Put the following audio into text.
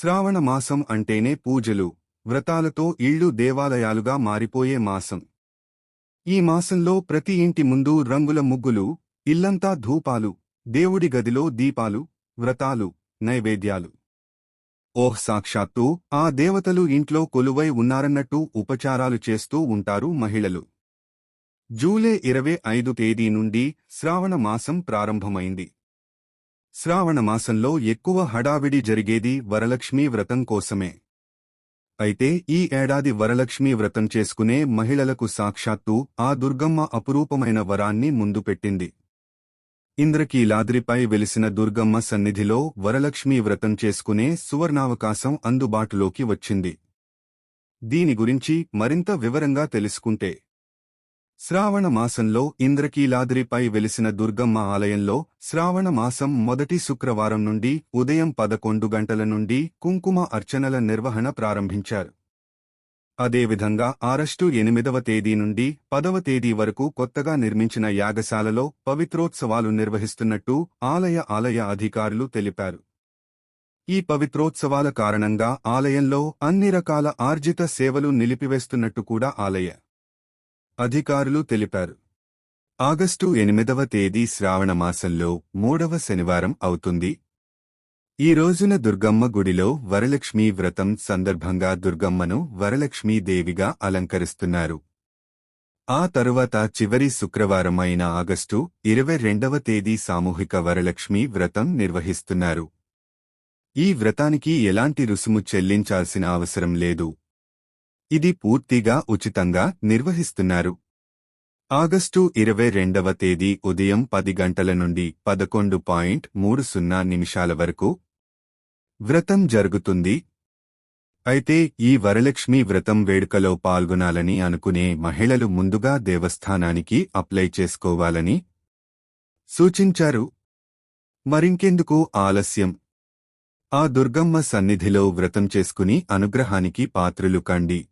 శ్రావణ మాసం అంటేనే పూజలు వ్రతాలతో ఇళ్ళు దేవాలయాలుగా మారిపోయే మాసం. ఈ మాసంలో ప్రతి ఇంటి ముందు రంగుల ముగ్గులు ఇల్లంతా ధూపాలు దేవుడి గదిలో దీపాలు వ్రతాలు నైవేద్యాలు. ఓహ్ సాక్షాత్తు ఆ దేవతలు ఇంట్లో కొలువై ఉన్నారన్నట్టు ఉపచారాలు చేస్తూ ఉంటారు మహిళలు. జూలై ఇరవై ఐదు తేదీ నుండి శ్రావణ మాసం ప్రారంభమైంది. శ్రావణ మాసంలో ఎక్కువ హడావిడి జరిగేది వరలక్ష్మీ వ్రతం కోసమే. అయితే ఈ ఏడాది వరలక్ష్మీ వ్రతం చేసుకునే మహిళలకు సాక్షాత్తు ఆ దుర్గమ్మ అపురూపమైన వరాన్ని ముందు పెట్టింది. ఇంద్రకీలాద్రిపై వెలిసిన దుర్గమ్మ సన్నిధిలో వరలక్ష్మీ వ్రతం చేసుకునే సువర్ణావకాశం అందుబాటులోకి వచ్చింది. దీని గురించి మరింత వివరంగా తెలుసుకుంటే శ్రావణ మాసంలో ఇంద్రకీలాద్రిపై వెలిసిన దుర్గమ్మ ఆలయంలో శ్రావణ మాసం మొదటి శుక్రవారం నుండి ఉదయం పదకొండు గంటల నుండి కుంకుమ అర్చనల నిర్వహణ ప్రారంభించారు. అదేవిధంగా ఆగస్టు ఎనిమిదవ తేదీ నుండి పదవ తేదీ వరకు కొత్తగా నిర్మించిన యాగశాలలో పవిత్రోత్సవాలు నిర్వహిస్తున్నట్టు ఆలయ ఆలయ అధికారులు తెలిపారు. ఈ పవిత్రోత్సవాల కారణంగా ఆలయంలో అన్ని రకాల ఆర్జిత సేవలు నిలిపివేస్తున్నట్టు కూడా ఆలయ అధికారులు తెలిపారు. ఆగస్టు ఎనిమిదవ తేదీ శ్రావణమాసంలో మూడవ శనివారం అవుతుంది. ఈ రోజున దుర్గమ్మ గుడిలో వరలక్ష్మీ వ్రతం సందర్భంగా దుర్గమ్మను వరలక్ష్మీ దేవిగా అలంకరిస్తున్నారు. ఆ తరువాత చివరి శుక్రవారం అయిన ఆగస్టు ఇరవై రెండవ తేదీ సామూహిక వరలక్ష్మీ వ్రతం నిర్వహిస్తున్నారు. ఈ వ్రతానికి ఎలాంటి రుసుము చెల్లించాల్సిన అవసరం లేదు. ఇది పూర్తిగా ఉచితంగా నిర్వహిస్తున్నారు. ఆగస్టు ఇరవై రెండవ తేదీ ఉదయం పది గంటల నుండి పదకొండు పాయింట్ మూడు సున్నా నిమిషాల వరకు వ్రతం జరుగుతుంది. అయితే ఈ వరలక్ష్మి వ్రతం వేడుకలో పాల్గొనాలని అనుకునే మహిళలు ముందుగా దేవస్థానానికి అప్లై చేసుకోవాలని సూచించారు. మరింకెందుకు ఆలస్యం? ఆ దుర్గమ్మ సన్నిధిలో వ్రతం చేసుకుని అనుగ్రహానికి పాత్రులు కండి.